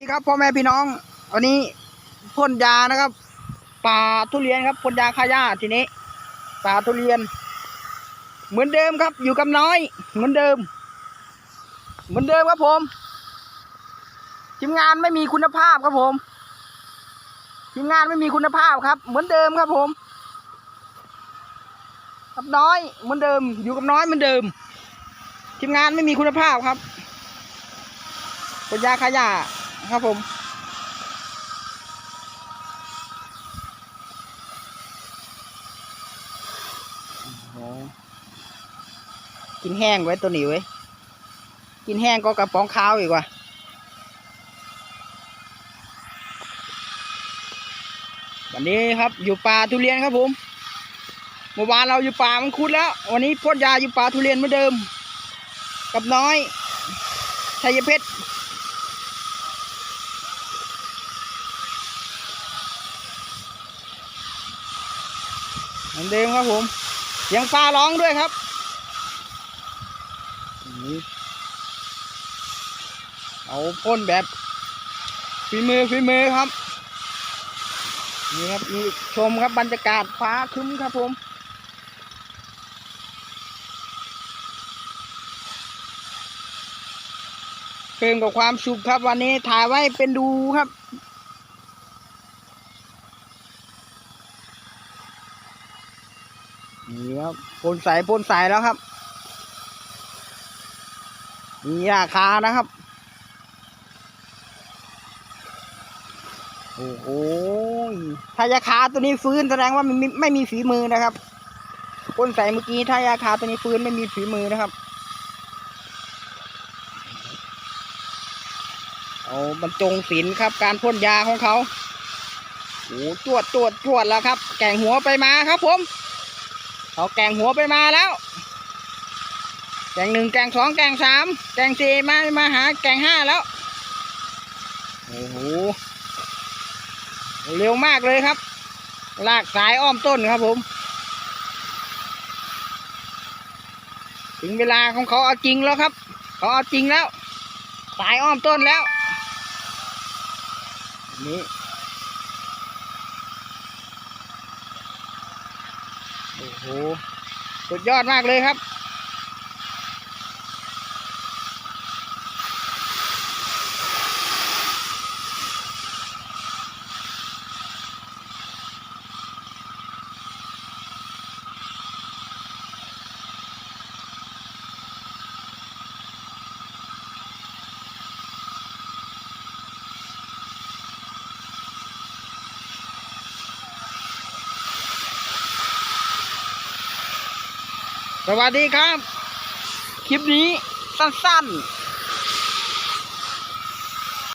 นี่ครับพ่อแม่พี่น้องวันนี้พ่นยานะครับป่าทุเรียนครับพ่นยาฆ่าหญ้าทีนี้ป่าทุเรียน เหมือนเดิมครับ อยู่กับน้อย เหมือนเดิม เหมือนเดิมครับผมทีมงานไม่มีคุณภาพครับผมทีมงานไม่มีคุณภาพครับ เหมือนเดิมครับผมกับน้อยเหมือนเดิม อยู่กับน้อยเหมือนเดิมทีมงานไม่มีคุณภาพครับพ่นยาฆ่าหญ้า ครับผม กินแห้งไว้ตัวนี้ไว้กินแห้งก็กระป๋องข้าวอีกว่ะวันนี้ครับอยู่ป่าทุเรียนครับผมเมื่อวานเราอยู่ป่ามังคุดแล้ว วันนี้พ่นยาอยู่ป่าทุเรียนเหมือนเดิม กับน้อยชัยเพชร มือนเดิมครับผมเสียงฟ้าร้องด้วยครับเอาพ่นแบบฝีมือฝีมือครับนี่ครับนี่ชมครับบรรยากาศฟ้าคึ้มครับผมเพิ่มกับความสุขครับวันนี้ถ่ายไว้เป็นดูครับ นี่ครับพ่นใสพ่นใสแล้วครับมีราคานะครับ โอ้โหถ้ายาคาตัวนี้ฟื้นแสดงว่ามันไม่ไม่มีฝีมือนะครับพ่นใสเมื่อกี้ถ้ายาคาตัวนี้ฟื้นไม่มีฝีมือนะครับ เอาบรรจงศิลครับ การพ่นยาของเขาโอ้จวดจวดจวดแล้วครับ แก่งหัวไปมาครับผม เอาแกงหัวไปมาแล้ว แกงหนึ่งแกงสองแกงสามแกงสี่มามาหาแกงห้าแล้ว โอ้โห เร็วมากเลยครับ ลากสายอ้อมต้นครับผม ถึงเวลาของเขาเอาจริงแล้วครับ เขาเอาจริงแล้ว สายอ้อมต้นแล้ว นี่ โอ้โห สุดยอดมากเลยครับ สวัสดีครับ คลิปนี้สั้นๆ